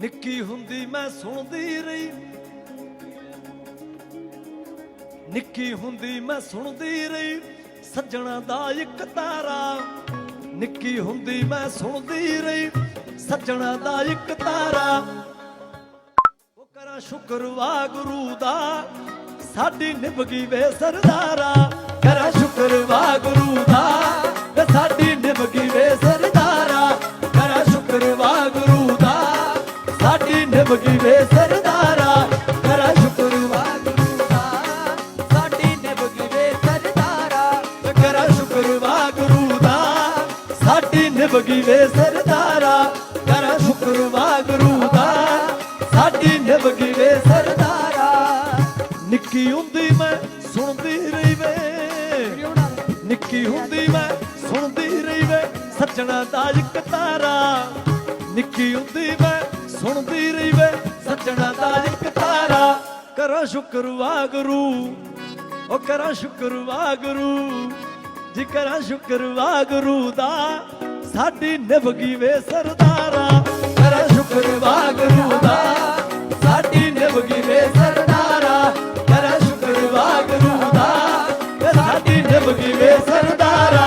ਨਿੱਕੀ ਹੁੰਦੀ ਮੈਂ ਸੁਣਦੀ ਰਹੀ। ਨਿੱਕੀ ਹੁੰਦੀ ਮੈਂ ਸੁਣਦੀ ਰਹੀ, ਸੱਜਣਾ ਦਾ ਇੱਕ ਤਾਰਾ। ਨਿੱਕੀ ਹੁੰਦੀ ਮੈਂ ਸੁਣਦੀ ਰਹੀ, ਸੱਜਣਾ ਦਾ ਇੱਕ ਤਾਰਾ। ਉਹ ਕਰਾਂ ਸ਼ੁਕਰ ਵਾਹਿਗੁਰੂ ਦਾ, ਸਾਡੀ ਨਿਭ ਗਈ ਵੇ ਸਰਦਾਰਾ। ਸਾਡੀ ਨਿਭ ਵੇ ਸਰਦਾਰਾ। ਕਰਾਂ ਸ਼ੁਕਰ ਵਾਹਿਗੁਰੂ ਦਾ। ਸਾਡੀ ਨਿਭ ਵੇ ਸਰਦਾਰਾ। ਕਰਾਂ ਸ਼ੁਕਰ ਵਾਹਿਗੁਰੂ ਦਾ। ਸਾਡੀ ਨਿਭ ਵੇ ਸਰਦਾਰਾ। ਕਰਾਂ ਸ਼ੁਕਰ ਵਾਹਿਗੁਰੂ ਦਾ। ਸਾਡੀ ਨਿਭ ਵੇ ਸਰਦਾਰਾ। ਨਿੱਕੀ ਹੁੰਦੀ ਮੈਂ ਸੁਣਦੀ ਰਹੀ ਵੇ। ਨਿੱਕੀ ਹੁੰਦੀ ਮੈਂ ਸੁਣਦੀ ਰਹੀ ਵੇ। ਸੱਜਣਾ ਦਾ ਇੱਕ ਤਾਰਾ। ਨਿੱਕੀ ਹੁੰਦੀ ਮੈਂ ਸੁਣਦੀ ਰਹੀ ਵੇ ਸੱਜਣਾ ਦਾ ਇੱਕ ਤਾਰਾ। ਕਰੋ ਸ਼ੁਕਰ ਵਾਹਿਗੁਰੂ ਉਹ ਕਰਾਂ ਸ਼ੁਕਰ ਵਾਹਿਗੁਰੂ ਜੀ ਕਰਾਂ ਸ਼ੁਕਰ ਵਾਹਿਗੁਰੂ ਦਾ, ਸਾਡੀ ਨਿਭ ਵੇ ਸਰਦਾਰਾ। ਕਰਾਂ ਸ਼ੁਕਰ ਵਾਗਰੂ ਦਾ, ਸਾਡੀ ਨਿਭ ਵੇ ਸਰਦਾਰਾ। ਕਰਾਂ ਸ਼ੁਕਰ ਵਾਗਰੂ ਦਾ, ਸਾਡੀ ਨਿਭ ਵੇ ਸਰਦਾਰਾ।